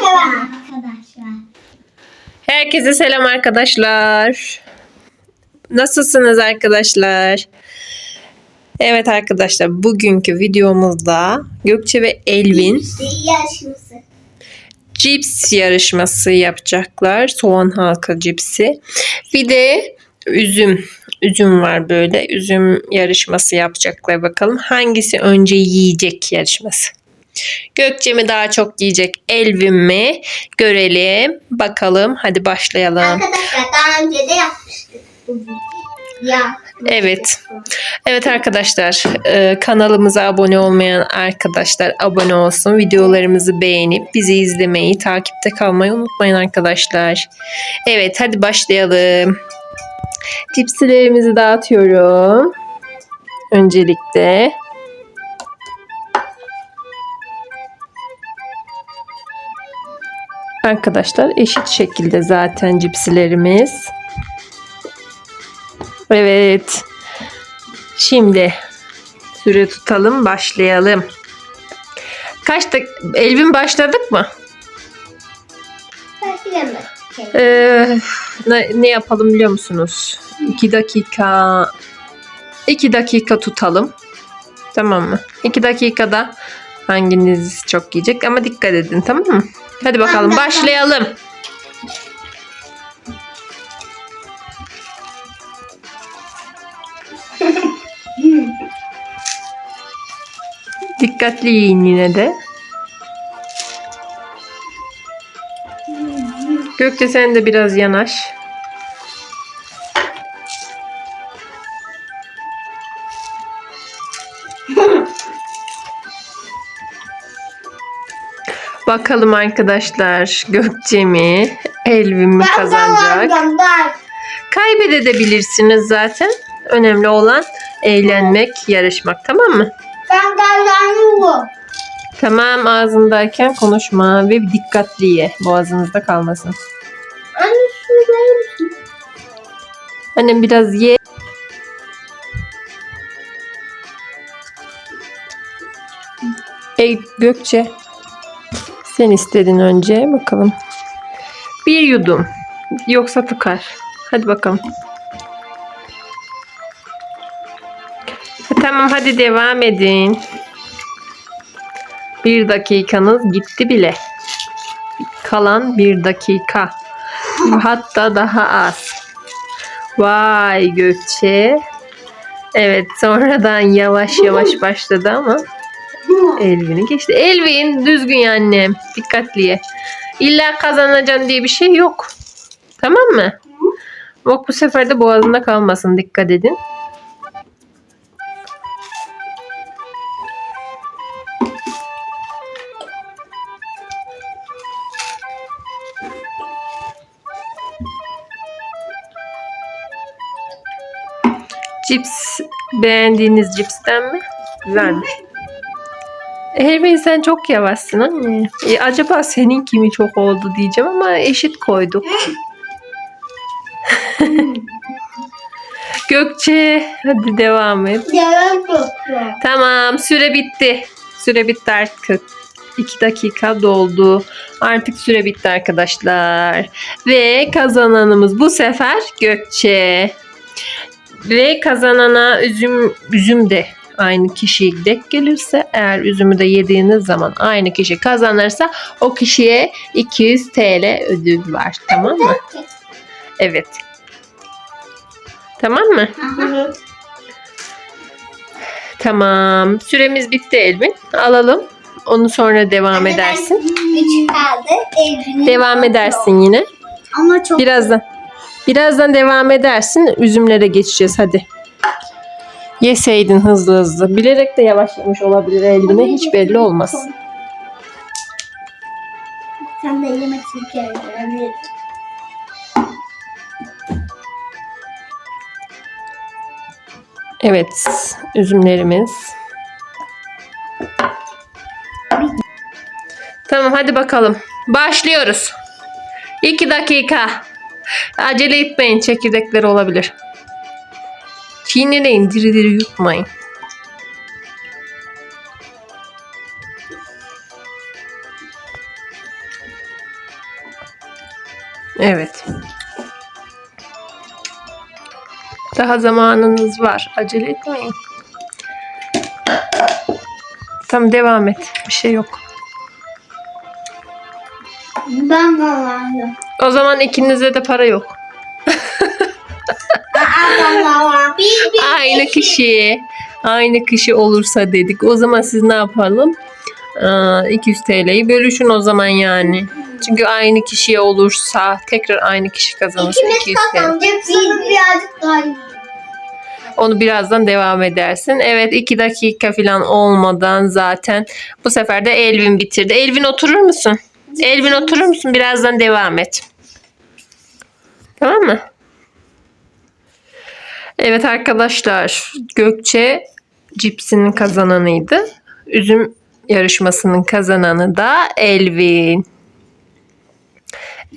arkadaşlar. Herkese selam arkadaşlar. Nasılsınız arkadaşlar? Evet arkadaşlar bugünkü videomuzda Gökçe ve Elvin cips yarışması yapacaklar. Soğan halka cipsi. Bir de üzüm. Üzüm var böyle. Üzüm yarışması yapacaklar bakalım. Hangisi önce yiyecek yarışması. Gökçe mi daha çok yiyecek? Elvin mi? Görelim. Bakalım. Hadi başlayalım. Arkadaşlar daha önce de yapmıştık. Ya. Evet. Evet arkadaşlar e, kanalımıza abone olmayan arkadaşlar abone olsun. Videolarımızı beğenip bizi izlemeyi, takipte kalmayı unutmayın arkadaşlar. Evet hadi başlayalım. Cipsilerimizi dağıtıyorum. Öncelikle. Arkadaşlar eşit şekilde zaten cipsilerimiz. Evet. Şimdi süre tutalım başlayalım. Kaç dak Elvin başladık mı? Başlayalım. Ee, ne, ne yapalım biliyor musunuz? 2 dakika 2 dakika tutalım. Tamam mı? 2 dakikada hanginiz çok yiyecek ama dikkat edin tamam mı? Hadi bakalım başlayalım. Dikkatli yiyin yine de. Gökçe sen de biraz yanaş. Bakalım arkadaşlar Gökçe mi Elvin mi kazanacak? Kaybedebilirsiniz zaten. Önemli olan eğlenmek, yarışmak tamam mı? Ben kazanıyorum. Tamam ağzındayken konuşma ve dikkatli ye. Boğazınızda kalmasın. Anne verir misin? Annem biraz ye. Ey Gökçe. Sen istedin önce. Bakalım. Bir yudum. Yoksa tıkar. Hadi bakalım. Tamam hadi devam edin. Bir dakikanız gitti bile. Kalan bir dakika. Hatta daha az. Vay Gökçe. Evet sonradan yavaş yavaş başladı ama Elvin'i geçti. Elvin düzgün ya annem. Dikkatli. İlla kazanacaksın diye bir şey yok. Tamam mı? Bak bu sefer de boğazında kalmasın. Dikkat edin. Cips beğendiğiniz cipsten mi? Güzel Elvin sen çok yavaşsın anne. E, acaba senin kimi çok oldu diyeceğim ama eşit koyduk. Gökçe hadi devam et. Yalan. Tamam süre bitti. Süre bitti artık. 2 dakika doldu. Artık süre bitti arkadaşlar. Ve kazananımız bu sefer Gökçe. Ve kazanana üzüm üzüm de aynı kişiye denk gelirse eğer üzümü de yediğiniz zaman aynı kişi kazanırsa o kişiye 200 TL ödül var. Tamam mı? Evet. Tamam mı? Tamam. Süremiz bitti Elvin. Alalım. Onu sonra devam edersin. Üç kaldı. Devam edersin yine. Ama çok Birazdan. Birazdan devam edersin. Üzümlere geçeceğiz hadi. Yeseydin hızlı hızlı. Bilerek de yavaş yemiş olabilir Elvin'e. Hiç belli olmaz. Sen de yemek çekelim. Evet. Üzümlerimiz. Tamam hadi bakalım. Başlıyoruz. 2 dakika. Acele etmeyin. Çekirdekleri olabilir. Çiğneleyin. Diri diri yutmayın. Evet. Daha zamanınız var. Acele etmeyin. Tamam devam et. Bir şey yok. Ben kazandım. O zaman ikinize de para yok. Aynı kişi. Aynı kişi olursa dedik. O zaman siz ne yapalım? Aa, 200 TL'yi bölüşün o zaman yani. Çünkü aynı kişiye olursa tekrar aynı kişi kazanırsa İkimiz 200 TL. kazanacak. Sana birazcık daha iyi. Onu birazdan devam edersin. Evet 2 dakika falan olmadan zaten bu sefer de Elvin bitirdi. Elvin oturur musun? Elvin oturur musun? Birazdan devam et. Tamam mı? Evet arkadaşlar Gökçe cipsinin kazananıydı. Üzüm yarışmasının kazananı da Elvin.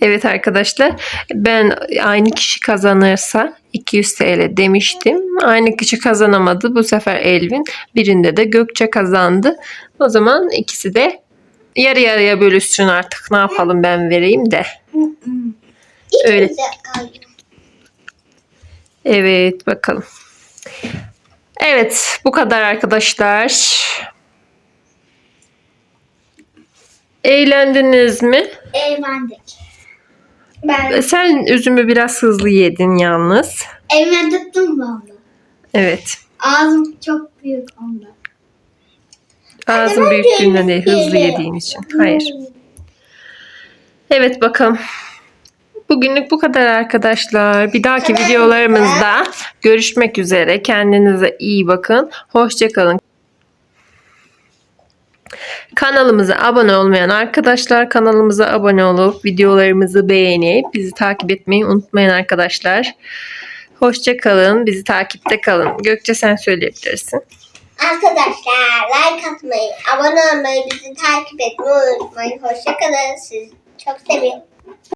Evet arkadaşlar ben aynı kişi kazanırsa 200 TL demiştim. Aynı kişi kazanamadı. Bu sefer Elvin. Birinde de Gökçe kazandı. O zaman ikisi de yarı yarıya bölüşsün artık. Ne yapalım ben vereyim de. Öyle. Evet bakalım. Evet bu kadar arkadaşlar. Eğlendiniz mi? Eğlendik. Ben Sen üzümü biraz hızlı yedin yalnız. mu onu? Evet. Ağzım çok büyük onda. Ağzın ben büyüklüğünden de değil hızlı yediğin için. Hayır. Evet bakalım. Bugünlük bu kadar arkadaşlar. Bir dahaki videolarımızda görüşmek üzere. Kendinize iyi bakın. Hoşçakalın. Kanalımıza abone olmayan arkadaşlar kanalımıza abone olup videolarımızı beğenip bizi takip etmeyi unutmayın arkadaşlar. Hoşçakalın. Bizi takipte kalın. Gökçe sen söyleyebilirsin. Arkadaşlar like atmayı, abone olmayı, bizi takip etmeyi unutmayın. Hoşçakalın. Sizi çok seviyorum.